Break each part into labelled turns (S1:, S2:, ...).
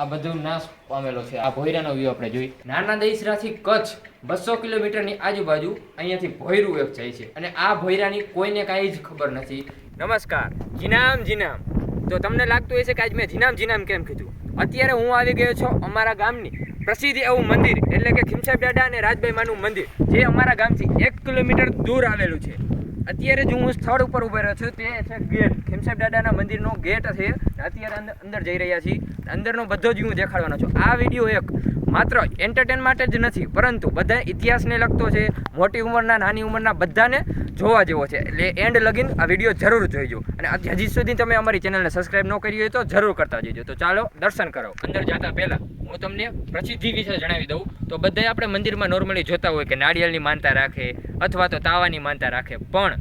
S1: આ બધું નાશ પામેલો છે. આ ભોયરાનો વ્યૂ આપણે જોઈ. નાના દહીસરાથી કચ્છ બસો કિલોમીટરની આજુબાજુ અહીંયાથી ભોયરું એક જાય છે. અને આ ભોયરાની કોઈને કાંઈ જ ખબર નથી. નમસ્કાર. જીનામ જીનામ. તો તમને લાગતું હશે કે આજ મેં જીનામ જીનામ કેમ કીધું? અત્યારે હું આવી ગયો છું અમારા ગામની પ્રસિદ્ધ એવું મંદિર, એટલે કે ખીમસાબ દાદા અને રાજભાઈ માનું મંદિર, જે અમારા ગામથી એક કિલોમીટર દૂર આવેલું છે. અત્યારે જો હું સ્થળ ઉપર ઊભો રહ્યો છું, તે છે ગેટ. ખીમસાબ દાદાના મંદિરનો ગેટ છે. અત્યારે અંદર જઈ રહ્યા છીએ. અંદરનો બધો જ હું દેખાડવાનો છું. આ વીડિયો એક માત્ર એન્ટરટેન માટે જ નથી, પરંતુ બધા ઇતિહાસને લગતો છે. મોટી ઉંમરના, નાની ઉંમરના બધાને જોવા જેવો છે. એટલે એન્ડ લગીન આ વીડિયો જરૂર જોઈજો. અને હજી સુધી તમે અમારી ચેનલને સબસ્ક્રાઇબ ન કરી હોય તો જરૂર કરતા જઈજો. તો ચાલો, દર્શન કરો. અંદર જતા પહેલા. હું તમને પ્રસિદ્ધિ વિશે જણાવી દઉં. તો બધાય આપણે મંદિરમાં નોર્મલી જોતા હોય કે નાળિયેરની માનતા રાખે અથવા તો તાવાની માનતા રાખે. પણ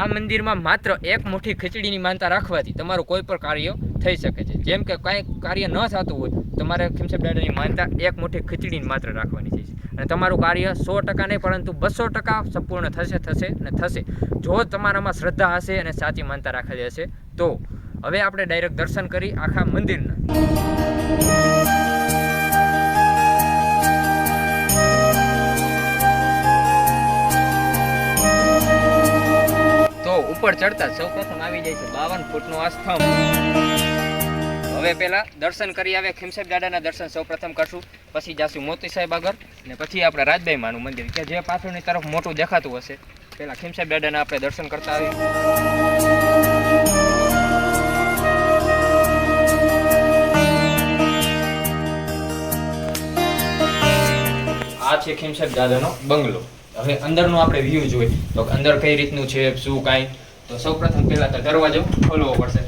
S1: આ મંદિરમાં માત્ર એક મુઠ્ઠી ખીચડીની માનતા રાખવાથી તમારું કોઈ પણ કાર્ય થઈ શકે છે. જેમ કે કાંઈ કાર્ય ન થતું હોય, તમારે ખીમસેબ દાદાની માનતા એક મુઠ્ઠી ખીચડીની માત્ર રાખવાની છે. અને તમારું કાર્ય સો ટકા નહીં, પરંતુ બસો ટકા સંપૂર્ણ થશે થશે અને થશે. જો તમારામાં શ્રદ્ધા હશે અને સાચી માનતા રાખેલી હશે, તો હવે આપણે ડાયરેક્ટ દર્શન કરી આખા મંદિરના. ઉપર ચડતા સૌ પ્રથમ આવી જાય છે બાવન ફૂટનો આ સ્તંભ હવે પહેલા દર્શન કરી આવે ખીમસાહેબ દાદાના દર્શન સૌ પ્રથમ કરશું. પછી જાશું મોતી સાહેબ આગળ ને પછી આપણે રાજભાઈ માનું મંદિર, કે જે પાછળની તરફ મોટું દેખાતું હશે. પહેલા ખીમસાહેબ દાદાના આપણે દર્શન કરતા આવીએ. આ છે ખીમસેબ દાદાનો બંગલો. હવે અંદરનો આપણે વ્યૂ જોઈએ. તો અંદર કઈ રીતનું છે, શું કાંઈ? તો સૌપ્રથમ પહેલા તો દરવાજો ખોલવો પડશે.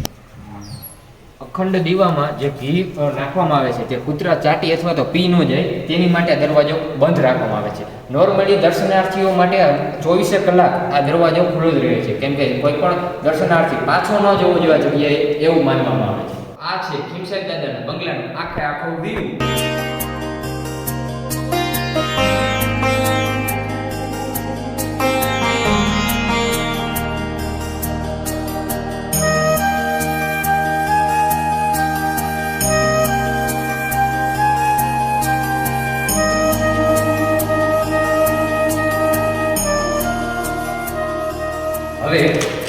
S1: અખંડ દીવામાં જે ઘી નાખવામાં આવે છે, તે કૂતરા ચાટી અથવા તો પી ન જાય, તેની માટે દરવાજો બંધ રાખવામાં આવે છે. નોર્મલી દર્શનાર્થીઓ માટે ચોવીસે કલાક આ દરવાજો ખુલ્લો જ રહે છે. કેમ કે કોઈ પણ દર્શનાર્થી પાછો ન જવો જોઈએ જગ્યાએ એવું માનવામાં આવે છે. આ છે ખીમસેબ દાદાના બંગલાનું આખે આખો વ્યૂ.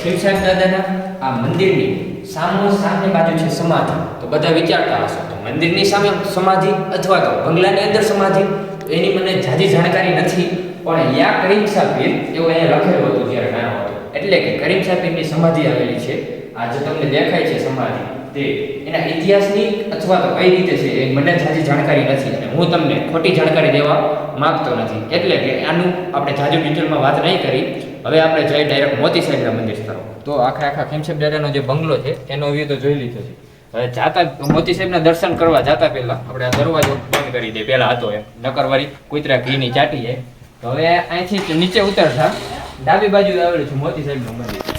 S1: ખીમસાહેબ દાદાના આ મંદિરની સામો સામે બાજુ છે સમાધિ. તો બધા વિચારતા હશો, તો મંદિરની સામે સમાધિ અથવા તો બંગલાની અંદર સમાધિ? તો એની મને જાજી જાણકારી નથી, પણ યા કરીમ સાહેબ એવું અહીંયા લખેલું હતું જ્યારે નાનો હતો. એટલે કે કરીમ સાહેબની સમાધિ આવેલી છે. આ જે તમને દેખાય છે સમાધિ તે એના ઇતિહાસની અથવા તો કઈ રીતે છે એ મને જાજી જાણકારી નથી અને હું તમને ખોટી જાણકારી દેવા માગતો નથી. એટલે કે આનું આપણે જાજુ ડિટેલમાં વાત નહીં કરી. હવે આપણે જઈ ડાયરેક્ટ મોતી સાહેબના મંદિર તરફ તો આખા આખા ખેમસેબ દાદાનો જે બંગલો છે, એનો વ્યૂ તો જોઈ લીધો છે. હવે જાતા મોતી સાહેબના દર્શન કરવા જાતા પહેલા આપણે આ દરવાજો બંધ કરી દઈએ. પહેલા હતો એમ. નકરવાળી કુતરા ઘીની ચાટી જાય. તો હવે અહીંથી નીચે ઉતરતા ડાબી બાજુ આવેલું છે મોતી સાહેબનું મંદિર.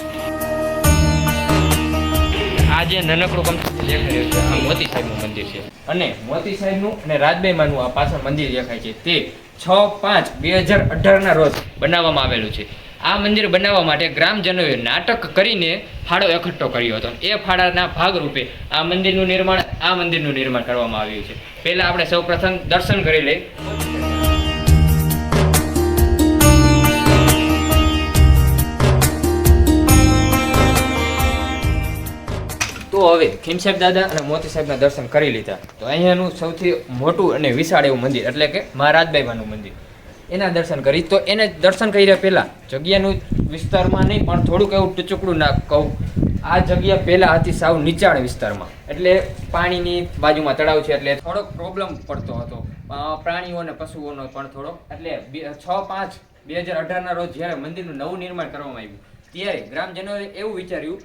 S1: આ જે નાનકડું કમથી દેખાઈ છે. આ મોતી સાહેબનું મંદિર છે. અને મોતી સાહેબનું અને રાજબાઈમાનું આ પાછળ મંદિર દેખાય છે. તે છ પાંચ બે હજાર અઢારના રોજ બનાવવામાં આવેલું છે. આ મંદિર બનાવવા માટે ગ્રામજનોએ નાટક કરીને ફાળો એકઠો કર્યો હતો. એ ફાળાના ભાગરૂપે આ મંદિરનું નિર્માણ આ મંદિરનું નિર્માણ કરવામાં આવ્યું છે. પહેલાં આપણે સૌ પ્રથમ દર્શન કરી લઈએ. હવે ખીમસાહેબ દાદા અને મોતી સાહેબના દર્શન કરી લીધા. તો અહીંયાનું સૌથી મોટું અને વિશાળ એવું મંદિર, એટલે કે મહારાજબાઈ માનું મંદિર. એના દર્શન કરી. તો એને દર્શન કર્યા પહેલાં જગ્યાનું વિસ્તારમાં નહીં, પણ થોડુંક એવું ટચુકડું ના કહું. આ જગ્યા પહેલાં હતી સાવ નીચાણ વિસ્તારમાં. એટલે પાણીની બાજુમાં તળાવ છે, એટલે થોડોક પ્રોબ્લેમ પડતો હતો. પ્રાણીઓ અને પશુઓનો પણ થોડોક. એટલે છ પાંચ, બે હજાર અઢારના રોજ જ્યારે મંદિરનું નવું નિર્માણ કરવામાં આવ્યું ત્યારે ગ્રામજનોએ એવું વિચાર્યું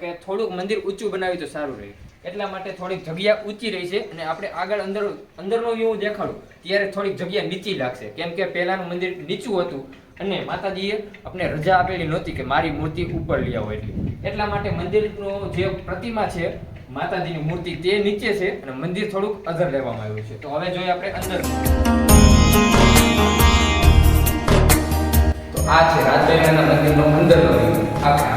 S1: કે- થોડુંક મંદિર ઊંચું બનાવ્યું તો સારું રહે. એટલા માટે થોડીક જગ્યા ઊંચી રહી છે અને આપણે આગળ અંદર, અંદરનો હું દેખાડું, ત્યારે થોડીક જગ્યા નીચી લાગશે. કેમ કે પહેલાનું મંદિર નીચું હતું અને માતાજીએ આપણે રજા આપેલી નહોતી કે મારી મૂર્તિ ઉપર લઈ આવો એટલી. એટલા માટે મંદિરનો જે પ્રતિમા છે, માતાજીની મૂર્તિ તે નીચે છે અને મંદિર થોડુંક અધર લેવામાં આવ્યું છે. તો હવે જોઈએ આપણે અંદર. આ છે રાજભાઈના મંદિરનો અંદરનો વ્યૂ આખા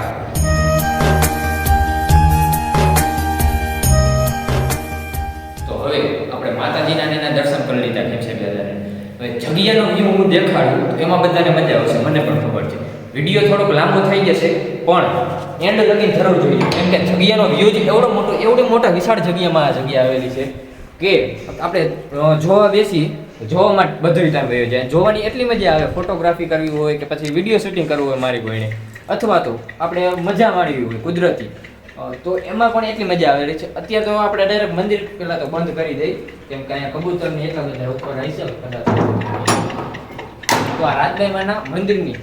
S1: તો હવે આપણે માતાજીના એના દર્શન કરી લીધા કેમ છે બધાને? હવે જગ્યાનો વ્યૂ હું દેખાડું તો એમાં બધાને મજા આવશે, મને પણ ખબર છે. વીડિયો થોડોક લાંબો થઈ જશે, પણ એન્ડ લગીને જરૂર જોઈએ કેમ કે જગ્યાનો વ્યૂ જ એવડો મોટો, એવડો મોટા વિશાળ જગ્યામાં આ જગ્યા આવેલી છે કે આપણે જોવા બેસી જોવામાં બધો ટાઈમ રહ્યો જાય જોવાની એટલી મજા આવે ફોટોગ્રાફી કરવી હોય કે પછી વીડિયો શૂટિંગ કરવું હોય મારી કોઈને અથવા તો આપણે મજા માણવી હોય કુદરતી. તો એમાં પણ એટલી મજા આવેલી છે. અત્યારે તો આપણે ડાયરેક્ટ મંદિર પહેલાં તો બંધ કરી દઈ. કેમ કે અહીંયા કબૂતરની એટલા બધા ઉપર હશે કદાચ. તો આ રાજભાઈમાંના મંદિરની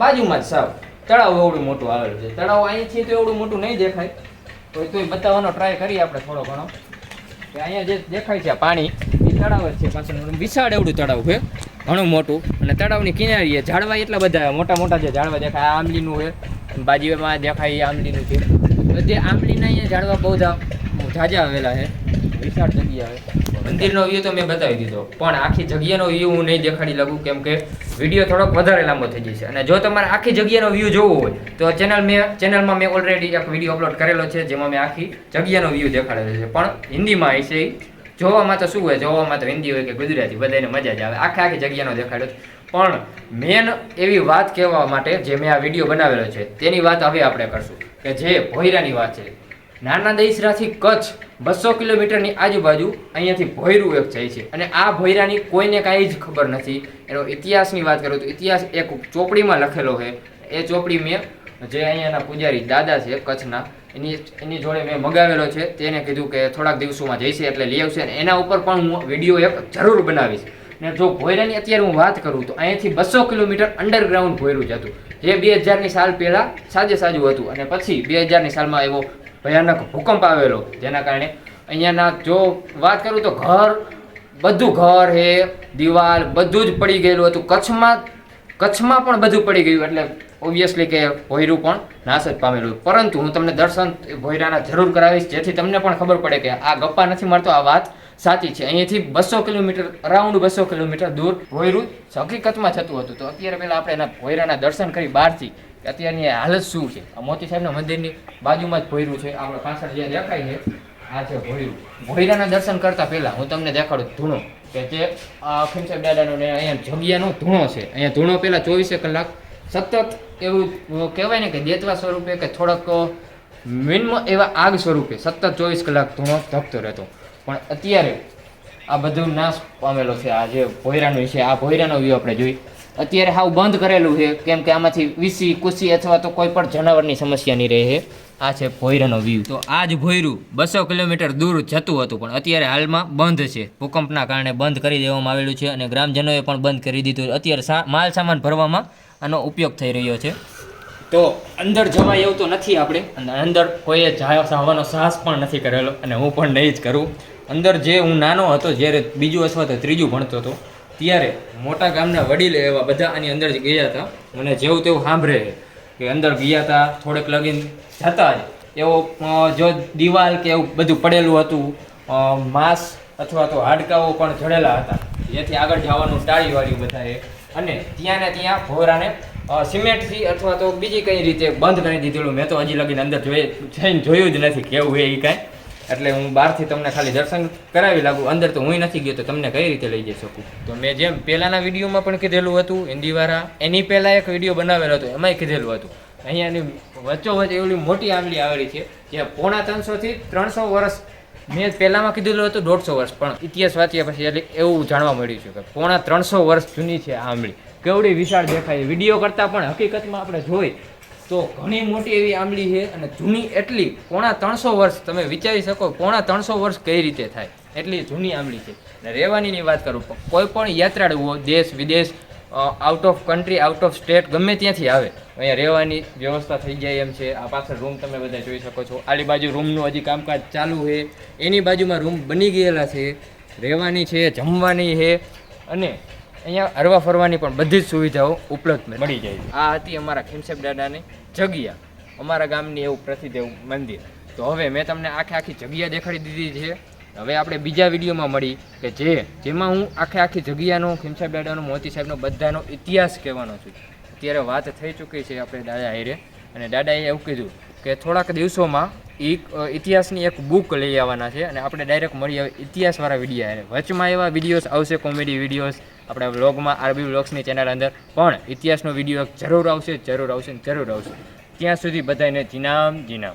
S1: બાજુમાં જ સાવ તળાવ એવડું મોટું આવેલું છે. તળાવ અહીંથી તો એવડું મોટું નહીં દેખાય. તો તોય બતાવવાનો ટ્રાય કરીએ આપણે થોડો ઘણો. કે અહીંયા જે દેખાય છે પાણી એ તળાવ છે પાછળ વિશાળ એવડું તળાવ છે, ઘણું મોટું. અને તળાવની કિનારીએ ઝાડવા એટલા બધા મોટા મોટા જે ઝાડવા દેખાય આંબલીનું છે બાજુમાં દેખાય એ આંબલીનું છે. બધે આંબલીના અહીંયા ઝાડવા બહુ ઝાઝા આવેલા છે. વિશાળ જગ્યા છે. મંદિરનો વ્યૂ તો મેં બતાવી દીધો. પણ આખી જગ્યાનો વ્યૂ હું નહીં દેખાડી લગું, કેમ કે વીડિયો થોડોક વધારે લાંબો થઈ જશે. અને જો તમારે આખી જગ્યાનો વ્યૂ જોવો હોય, તો ચેનલ મેં ચેનલમાં મેં ઓલરેડી એક વીડિયો અપલોડ કરેલો છે, જેમાં મેં આખી જગ્યાનો વ્યૂ દેખાડેલો છે. પણ હિન્દીમાં હશે. જોવામાં તો શું હોય? જોવામાં તો હિન્દી હોય કે ગુજરાતી બધાને મજા જ આવે. આખા આખી જગ્યાનો દેખાડો પણ મેન એવી વાત કહેવા માટે જે મેં આ વીડિયો બનાવેલો છે, તેની વાત હવે આપણે કરશું. કે જે ભોયરાની વાત છે. નાના દહીસરાથી કચ્છ બસો કિલોમીટરની આજુબાજુ અહીંયાથી ભોયરું એક જાય છે. અને આ ભોયરાની કોઈને કાંઈ જ ખબર નથી. એનો ઇતિહાસની વાત કરું તો ઇતિહાસ એક ચોપડીમાં લખેલો છે. એ ચોપડી મેં જે અહીંયાના પૂજારી દાદા છે કચ્છના એની એની જોડે મેં મગાવેલો છે, તેને કીધું કે થોડાક દિવસોમાં જઈશે એટલે લઈ આવશે અને એના ઉપર પણ હું વીડિયો એક જરૂર બનાવીશ. ને જો ભોયરાની અત્યારે હું વાત કરું તો અહીંયાથી બસો કિલોમીટર અંડરગ્રાઉન્ડ ભોયરું જતું જે બે હજારની સાલ પહેલાં સાજે સાજું હતું અને પછી બે હજારની સાલમાં એવો ભયાનક ભૂકંપ આવેલો, જેના કારણે અહીંયાના જો વાત કરું તો ઘર, બધું ઘર હે, દિવાલ બધું જ પડી ગયેલું હતું. કચ્છમાં કચ્છમાં પણ બધું પડી ગયું એટલે ઓબ્વિયસલી કે ભોયરું પણ નાશ જ પામેલું પરંતુ હું તમને દર્શન ભોયરાના જરૂર કરાવીશ, જેથી તમને પણ ખબર પડે કે આ ગપ્પા નથી મારતો, આ વાત સાચી છે. અહીંયાથી બસો કિલોમીટર, અરાઉન્ડ બસો કિલોમીટર દૂર ભોયરું હકીકતમાં થતું હતું. તો અત્યારે પહેલાં આપણે એના ભોયરાના દર્શન કરી બહારથી, કે અત્યારની હાલત શું છે? આ મોતી સાહેબના મંદિરની બાજુમાં જ ભોયરું છે. આપણે પાછળ જે દેખાય છે, આ છે ભોયરું. ભોયરાના દર્શન કરતા પહેલાં હું તમને દેખાડું ધૂણો, કે જે અખીમ સાહેબ દાદાનો અહીંયા જગ્યાનો ધૂણો છે. અહીંયા ધૂણો પહેલાં ચોવીસે કલાક સતત એવું કહેવાય ને કે દેતવા સ્વરૂપે કે થોડોક મિનિમમ એવા આગ સ્વરૂપે સતત ચોવીસ કલાક ધૂણો ધકતો રહેતો. પણ અત્યારે આ બધું નાશ પામેલો છે, આ જે ભોયરાનું છે, આ ભોયરાનો વ્યૂ આપણે જોઈ. અત્યારે હાવ બંધ કરેલું છે, કેમ કે આમાંથી વીસી કુસી અથવા તો કોઈ પણ જનાવરની સમસ્યા નહીં રહે છે. આ છે ભોયરાનો વ્યૂ. તો આ જ ભોયરું બસો કિલોમીટર દૂર જતું હતું, પણ અત્યારે હાલમાં બંધ છે. ભૂકંપના કારણે બંધ કરી દેવામાં આવેલું છે અને ગ્રામજનોએ પણ બંધ કરી દીધું. અત્યારે માલ સામાન ભરવામાં આનો ઉપયોગ થઈ રહ્યો છે. તો અંદર જવાય એવું તો નથી આપણે. અને અંદર કોઈએ જવાનો સાહસ પણ નથી કરેલો અને હું પણ નહીં જ કરું. અંદર જે હું નાનો હતો જ્યારે બીજું અથવા તો ત્રીજું ભણતો હતો ત્યારે મોટા ગામના વડીલ એવા બધા આની અંદર જ ગયા હતા. મને જેવું તેવું સાંભળે કે અંદર ગયા હતા થોડેક લગીન જતા જ. એવો જો દિવાલ કે એવું બધું પડેલું હતું માંસ અથવા તો હાડકાઓ પણ જડેલા હતા. જેથી આગળ જવાનું ટાળી વાળ્યું બધાએ. અને ત્યાં ને ત્યાં ભોરાને સિમેન્ટથી અથવા તો બીજી કઈ રીતે બંધ કરી દીધેલું, મેં તો હજી લગીને અંદર જોઈ, જઈને જોયું જ નથી, કેવું એ કાંઈ. એટલે હું બહારથી તમને ખાલી દર્શન કરાવી લાગુ, અંદર તો હું નથી ગયો, તો તમને કઈ રીતે લઈ જઈ શકું? તો મેં જેમ પહેલાંના વિડીયોમાં પણ કીધેલું હતું હિન્દીવાળા એની પહેલાં એક વીડિયો બનાવેલો હતો, એમાંય કીધેલું હતું. અહીંયાની વચ્ચોવચ્ચ એવડી મોટી આંબલી આવેલી છે, જે પોણા ત્રણસોથી ત્રણસો વર્ષ મેં પહેલામાં કીધેલું હતું દોઢસો વર્ષ, પણ ઇતિહાસ વાંચ્યા પછી એટલે એવું જાણવા મળ્યું છે કે પોણા ત્રણસો વર્ષ જૂની છે આ આંબલી. કેવડી વિશાળ દેખાય. વીડિયો કરતાં પણ હકીકતમાં આપણે જોઈ તો ઘણી મોટી એવી આંબલી છે અને જૂની એટલી પોણા ત્રણસો વર્ષ, તમે વિચારી શકો પોણા ત્રણસો વર્ષ કઈ રીતે થાય. એટલી જૂની આંબલી છે. અને રહેવાનીની વાત કરું કોઈ પણ યાત્રાળુઓ દેશ વિદેશ out of country out of state ગમે ત્યાંથી આવે. અહીંયા રહેવાની વ્યવસ્થા થઈ જાય એમ છે. આ પાછળ રૂમ તમે બધા જોઈ શકો છો. આલી બાજુ રૂમનું હજી કામકાજ ચાલુ છે. એની બાજુમાં રૂમ બની ગયેલા છે. રહેવાની છે જમવાની છે. અને અહીંયા હરવા ફરવાની પણ બધી જ સુવિધાઓ ઉપલબ્ધ મળી જાય છે. આ હતી અમારા ખીમસેબ દાદાની જગ્યા. અમારા ગામની એવું પ્રસિદ્ધ એવું મંદિર. તો હવે મેં તમને આખે આખી જગ્યા દેખાડી દીધી છે. હવે આપણે બીજા વિડીયોમાં મળી કે જે, જેમાં હું આખે આખી જગ્યાનો ખીમસાહેબ દાદાનો, મોતી સાહેબનો બધાનો ઇતિહાસ કહેવાનો છું. અત્યારે વાત થઈ ચૂકી છે આપણે દાદા હારે. અને દાદાએ એવું કીધું કે થોડાક દિવસોમાં એક ઇતિહાસની એક બુક લઈ આવવાના છે અને આપણે ડાયરેક્ટ મળી આવે ઇતિહાસવાળા વીડિયો હારે. વચમાં એવા વિડીયોઝ આવશે કોમેડી વિડીયોઝ આપણા વ્લોગમાં આરબી વ્લોગ્સની ચેનલ અંદર. પણ ઇતિહાસનો વીડિયો જરૂર આવશે જરૂર આવશે જરૂર આવશે. ત્યાં સુધી બધાને જીનામ જીનામ.